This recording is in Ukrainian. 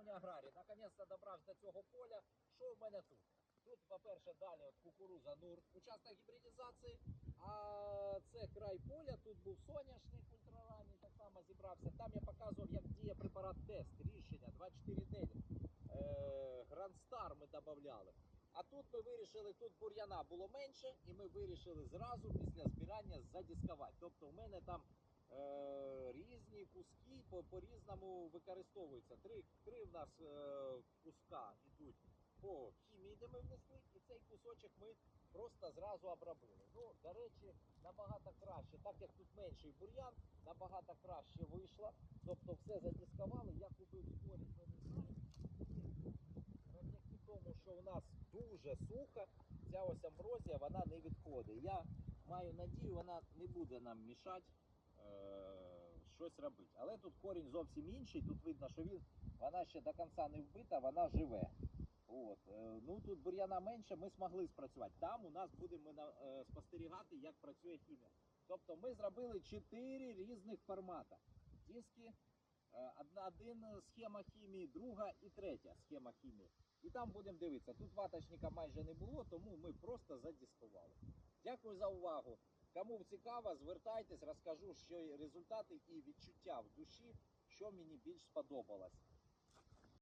Шановні аграрії, наконець-то добрався до цього поля. Що в мене тут? Тут, по-перше, далі от кукуруза Нур, участок гібридизації. А це край поля, тут був соняшник ультраранній, так само зібрався. Там я показував, як діє препарат тест, рішення 24 Е, Star ми додавали. А тут ми вирішили, тут бур'яна було менше, і ми вирішили зразу після збирання задіскувати. Тобто у мене там різні куски по, по-різному використовуються. Три, три в нас е, куска йдуть по хімії, де ми внесли, і цей кусочок ми просто зразу обробили. Ну, до речі, набагато краще, так як тут менший бур'ян, набагато краще вийшло. Тобто все задіскували, я купив скорість, ви не знаєте. Завдяки тому, що у нас дуже сухо, ця ось амброзія вона не відходить. Я маю надію, вона не буде нам мішати е- щось робити. Але тут корінь зовсім інший. Тут видно, що він вона ще до кінця не вбита, вона живе. От. е, Ну тут бур'яна менше, ми змогли спрацювати. Там у нас будемо е, спостерігати, як працює хімія. Тобто ми зробили чотири різних формати. Диски, е, одна один схема хімії, друга і третя схема хімії. І там будемо дивитися. Тут ваточника майже не було, тому ми просто задіскували. Дякую за увагу. Кому цікаво, звертайтесь, розкажу, що результати і відчуття в душі, що мені більш сподобалось.